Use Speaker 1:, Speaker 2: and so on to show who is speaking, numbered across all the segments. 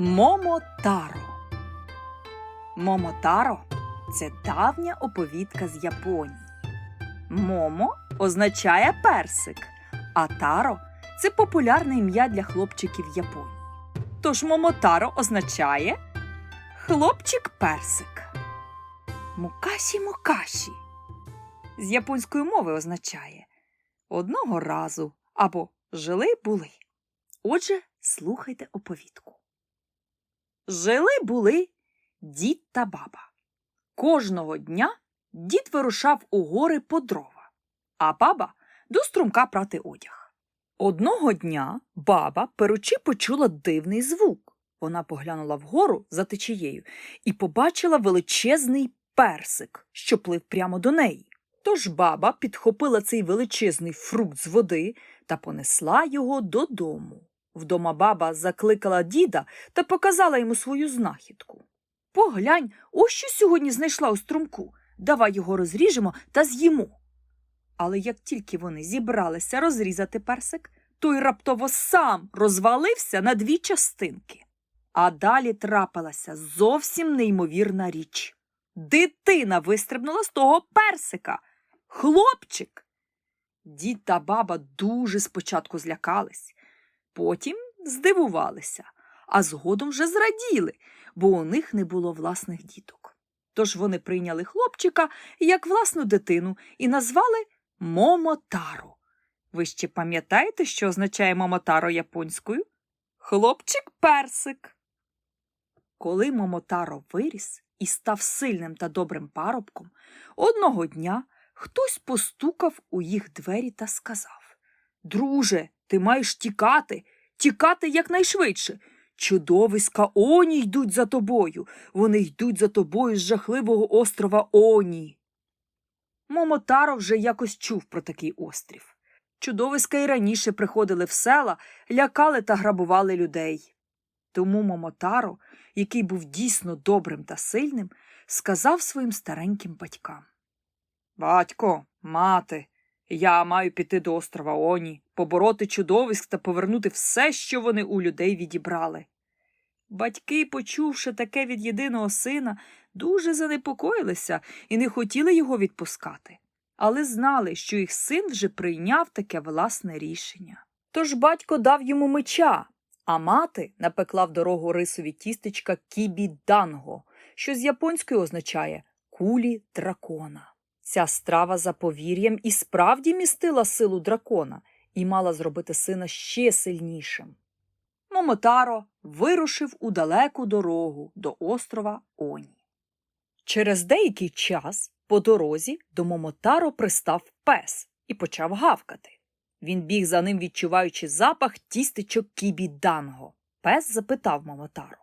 Speaker 1: Момотаро. Момотаро це давня оповідка з Японії. Момо означає персик, а таро це популярне ім'я для хлопчиків Японії. Тож Момотаро означає хлопчик-персик. Мукаші Мукаші з японської мови означає одного разу або жили були. Отже, слухайте оповідку. Жили були дід та баба. Кожного дня дід вирушав у гори по дрова, а баба до струмка прати одяг. Одного дня баба перучи почула дивний звук. Вона поглянула вгору за течією і побачила величезний персик, що плив прямо до неї. Тож баба підхопила цей величезний фрукт з води та понесла його додому. Вдома баба закликала діда та показала йому свою знахідку. Поглянь, ось що сьогодні знайшла у струмку. Давай його розріжемо та з'їмо. Але як тільки вони зібралися розрізати персик, той раптово сам розвалився на дві частинки. А далі трапилася зовсім неймовірна річ. Дитина вистрибнула з того персика. Хлопчик. Дід та баба дуже спочатку злякались, потім здивувалися, а згодом вже зраділи, бо у них не було власних діток. Тож вони прийняли хлопчика як власну дитину і назвали Момотаро. Ви ще пам'ятаєте, що означає Момотаро японською? Хлопчик-персик. Коли Момотаро виріс і став сильним та добрим парубком, одного дня хтось постукав у їх двері та сказав Друже, ти маєш тікати, тікати якнайшвидше. Чудовиська Оні йдуть за тобою. Вони йдуть за тобою з жахливого острова Оні. Момотаро вже якось чув про такий острів. Чудовиська й раніше приходили в села, лякали та грабували людей. Тому Момотаро, який був дійсно добрим та сильним, сказав своїм стареньким батькам Батько, мати, я маю піти до острова Оні, побороти чудовиськ та повернути все, що вони у людей відібрали. Батьки, почувши таке від єдиного сина, дуже занепокоїлися і не хотіли його відпускати, але знали, що їх син вже прийняв таке власне рішення. Тож батько дав йому меча, а мати напекла в дорогу рисові тістечка кібі-данго, що з японської означає кулі дракона. Ця страва за повір'ям і справді містила силу дракона і мала зробити сина ще сильнішим. Момотаро вирушив у далеку дорогу до острова Оні. Через деякий час по дорозі до Момотаро пристав пес і почав гавкати. Він біг за ним, відчуваючи запах тістечок кібі-данго. Пес запитав Момотаро.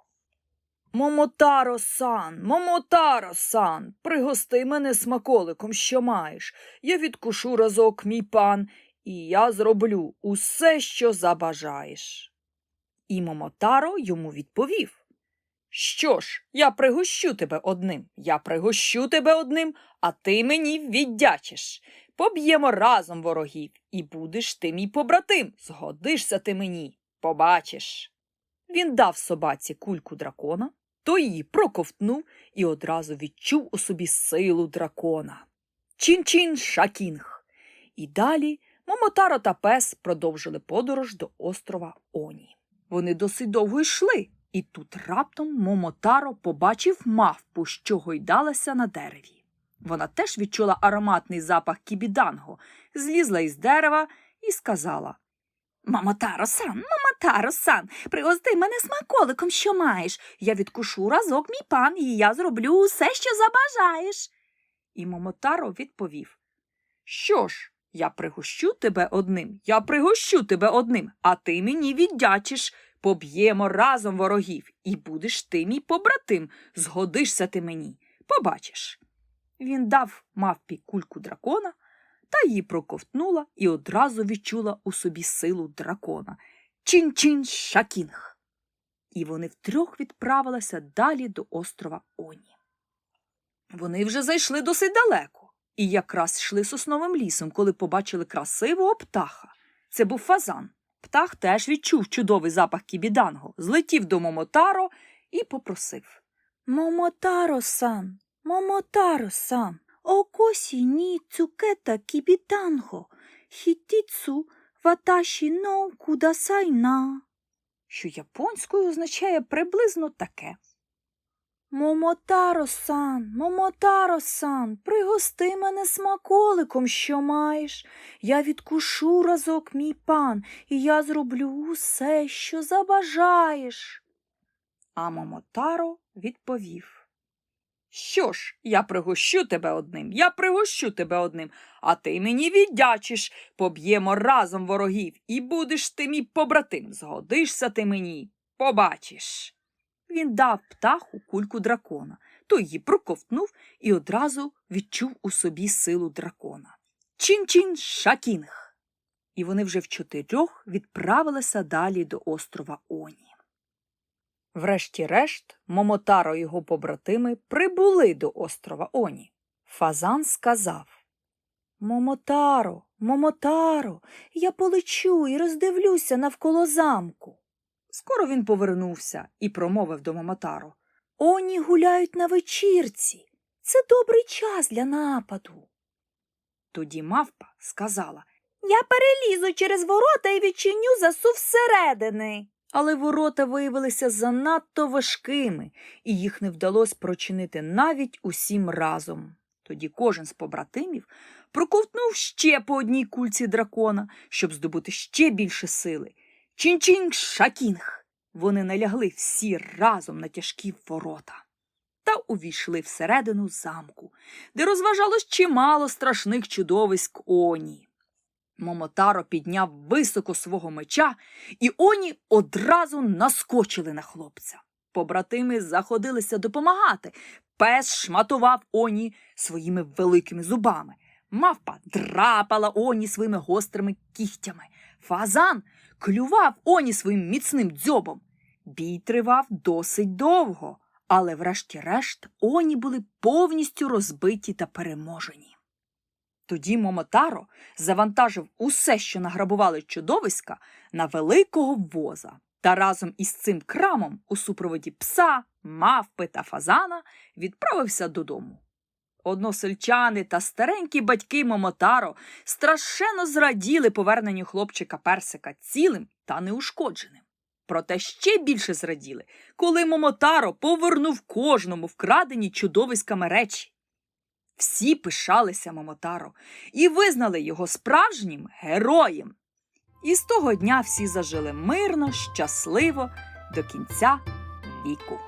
Speaker 1: Момотаро сан, Момотаро сан, пригости мене смаколиком, що маєш. Я відкушу разок, мій пан, і я зроблю усе, що забажаєш. І Момотаро йому відповів. Що ж, я пригощу тебе одним, я пригощу тебе одним, а ти мені віддячиш. Поб'ємо разом ворогів, і будеш ти мій побратим. Згодишся ти мені, побачиш. Він дав собаці кульку дракона, той її проковтнув і одразу відчув у собі силу дракона. Чин-чин шакінг. І далі Момотаро та пес продовжили подорож до острова Оні. Вони досить довго йшли, і тут раптом Момотаро побачив мавпу, що гойдалася на дереві. Вона теж відчула ароматний запах кібіданго, злізла із дерева і сказала Мамотаро-сан, Мамотаро-сан, пригости мене смаколиком, що маєш. Я відкушу разок, мій пан, і я зроблю усе, що забажаєш. І Момотаро відповів Що ж, я пригощу тебе одним, я пригощу тебе одним, а ти мені віддячиш. Поб'ємо разом ворогів, і будеш ти мій побратим, згодишся ти мені. Побачиш. Він дав мавпі кульку дракона та її проковтнула і одразу відчула у собі силу дракона. Чин-чин шакінг. І вони втрьох відправилися далі до острова Оні. Вони вже зайшли досить далеко і якраз йшли сосновим лісом, коли побачили красивого птаха. Це був фазан. Птах теж відчув чудовий запах кібіданго, злетів до Момотаро і попросив. Момотаро-сан, Момотаро-сан, окосі ні цукета кібіданго, хітіцу ваташі но кудасай на. Що японською означає приблизно таке. Момотаро-сан, Момотаро-сан, пригости мене смаколиком, що маєш. Я відкушу разок, мій пан, і я зроблю усе, що забажаєш. А Момотаро відповів. Що ж, я пригощу тебе одним, я пригощу тебе одним, а ти мені віддячиш, поб'ємо разом ворогів, і будеш ти мій побратим, згодишся ти мені, побачиш. Він дав птаху кульку дракона, той її проковтнув і одразу відчув у собі силу дракона. Чин-чин шакінг. І вони вже в чотирьох відправилися далі до острова Оні. Врешті-решт, Момотаро і його побратими прибули до острова Оні. Фазан сказав Момотаро, Момотаро, я полечу і роздивлюся навколо замку. Скоро він повернувся і промовив до Момотаро. Оні гуляють на вечірці. Це добрий час для нападу. Тоді мавпа сказала Я перелізу через ворота і відчиню засув зсередини. Але ворота виявилися занадто важкими, і їх не вдалося прочинити навіть усім разом. Тоді кожен з побратимів проковтнув ще по одній кульці дракона, щоб здобути ще більше сили. Чин-чин шакінг. Вони налягли всі разом на тяжкі ворота та увійшли всередину замку, де розважалось чимало страшних чудовиськ Оні. Момотаро підняв високо свого меча, і Оні одразу наскочили на хлопця. Побратими заходилися допомагати. Пес шматував Оні своїми великими зубами. Мавпа драпала Оні своїми гострими кігтями. Фазан клював Оні своїм міцним дзьобом. Бій тривав досить довго, але врешті-решт Оні були повністю розбиті та переможені. Тоді Момотаро завантажив усе, що награбували чудовиська, на великого воза та разом із цим крамом у супроводі пса, мавпи та фазана відправився додому. Односельчани та старенькі батьки Момотаро страшенно зраділи поверненню хлопчика персика цілим та неушкодженим. Проте ще більше зраділи, коли Момотаро повернув кожному вкрадені чудовиськами речі. Всі пишалися Момотаро і визнали його справжнім героєм. І з того дня всі зажили мирно, щасливо до кінця віку.